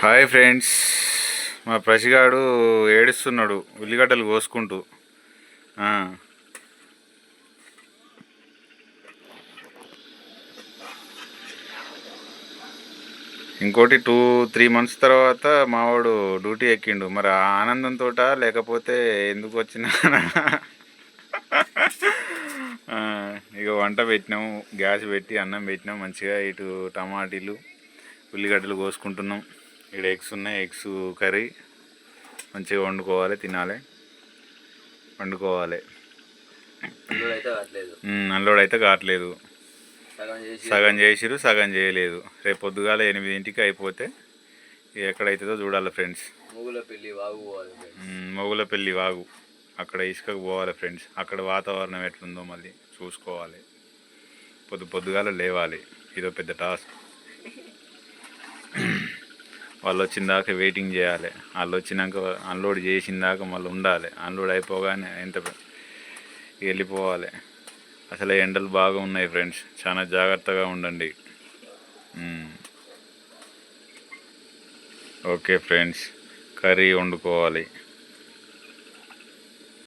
Hi friends. మా ప్రసిగాడు ఏడుస్తున్నాడు ఉల్లిగడ్డలు కోసుకుంటూ. ఇంకోటి టూ త్రీ మంత్స్ తర్వాత మావాడు డ్యూటీ ఎక్కిండు. మరి ఆ ఆనందంతో లేకపోతే ఎందుకు వచ్చినా? ఇక వంట పెట్టినాము గ్యాస్ పెట్టి అన్నం పెట్టినాం మంచిగా ఇటు టమాటీలు ఉల్లిగడ్డలు కోసుకుంటున్నాం. ఇక్కడ ఎగ్స్ ఉన్నాయి ఎగ్స్ కర్రీ. మంచిగా వండుకోవాలి తినాలి. వండుకోవాలి. అయితే కావట్లేదు. అల్లోడు అయితే కావట్లేదు. సగం చేసి సగం చేసిరు సగం చేయలేదు. రేపు పొద్దుగాల ఎనిమిదింటికి అయిపోతే ఎక్కడైతుందో చూడాలి ఫ్రెండ్స్. మొగుల పెళ్ళి వాగు. అక్కడ ఇసుకకు పోవాలి ఫ్రెండ్స్. అక్కడ వాతావరణం ఎట్లుందో మళ్ళీ చూసుకోవాలి. పొద్దు పొద్దుగాల లేవాలి. ఇదో పెద్ద టాస్క్. వాళ్ళు వచ్చిన దాకా వెయిటింగ్ చేయాలి. వాళ్ళు వచ్చినాక అన్లోడ్ చేసిన దాకా మళ్ళీ ఉండాలి. అన్లోడ్ అయిపోగానే ఎంత వెళ్ళిపోవాలి. అసలు ఎండలు బాగా ఉన్నాయి ఫ్రెండ్స్ చాలా జాగ్రత్తగా ఉండండి. ఓకే ఫ్రెండ్స్ కర్రీ వండుకోవాలి.